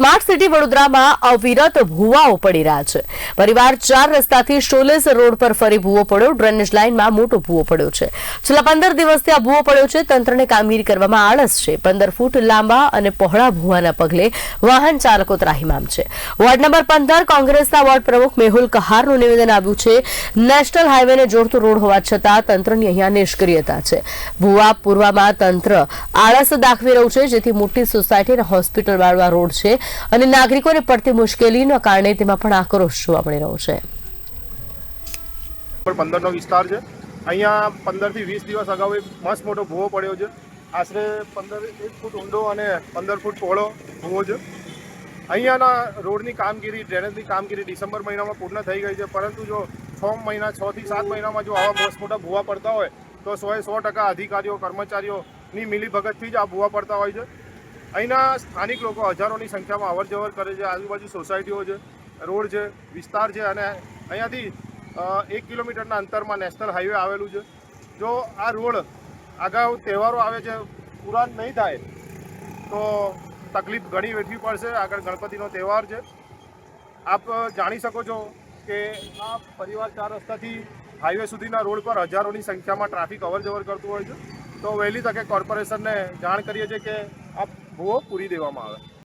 Smart city વડોદરામાં અવિરત ભૂવાઓ પડી રહ્યા છે. પરિવાર ચાર રસ્તાથી શોલેસ રોડ પર ફરી ભૂવો પડ્યો. ડ્રેનેજ લાઇનમાં મોટો ભૂવો પડ્યો છે. છેલ્લા પંદર દિવસથી આ ભૂવો પડ્યો છે. તંત્રને કામગીરી કરવામાં આળસ છે. પંદર ફૂટ લાંબા અને પહોળા ભૂવાના પગલે વાહન ચાલકો ત્રાહીમામ છે. વોર્ડ નંબર પંદર કોંગ્રેસના વોર્ડ પ્રમુખ મેહુલ કહારનું નિવેદન આવ્યું છે. નેશનલ હાઈવેને જોડતો રોડ હોવા છતાં તંત્રની અહીંયા નિષ્ક્રિયતા છે. ભૂવા પૂર્વમાં તંત્ર આળસ દાખવી રહ્યું છે, જેથી મોટી સોસાયટી અને હોસ્પિટલ વાળવા રોડ છે. અને નાગરિકોને પડતી મુશ્કેલીના કારણે તેમાં પણ આક્રોશ જોવા મળી રહ્યો છે. પંદર પંદરનો વિસ્તાર છે. અહીંયા પંદરથી વીસ દિવસ અગાઉ એક મસ્ત મોટો ભૂવો પડ્યો છે. આશરે પંદર એક ફૂટ ઊંડો અને પંદર ફૂટ પહોળો ભૂવો છે. અહીંયાના રોડની કામગીરી, ડ્રેનેજની કામગીરી ડિસેમ્બર મહિનામાં પૂર્ણ થઈ ગઈ છે. પરંતુ જો છ મહિના, છ થી સાત મહિનામાં જો આવા મસ્ત મોટા ભૂવા પડતા હોય, તો સોએ સો ટકા અધિકારીઓ, કર્મચારીઓની મિલીભગતથી જ આ ભૂવા પડતા હોય છે. અહીંના સ્થાનિક લોકો હજારોની સંખ્યામાં અવર જવર કરે છે, આજુબાજુ સોસાયટીઓ છે, રોડ છે, વિસ્તાર છે અને અહીંયાથી એક કિલોમીટરના અંતરમાં નેશનલ હાઈવે આવેલું છે. જો આ રોડ અગાઉ તહેવારો આવે છે પૂરા નહીં થાય, તો તકલીફ ઘણી વેઠવી પડશે. આગળ ગણપતિનો તહેવાર છે. આપ જાણી શકો છો કે આ પરિવાર ચાર રસ્તાથી હાઈવે સુધીના રોડ પર હજારોની સંખ્યામાં ટ્રાફિક અવર જવર કરતું હોય છે. તો વહેલી તકે કોર્પોરેશનને જાણ કરીએ છીએ કે આ ભૂવો પૂરી દેવામાં આવે.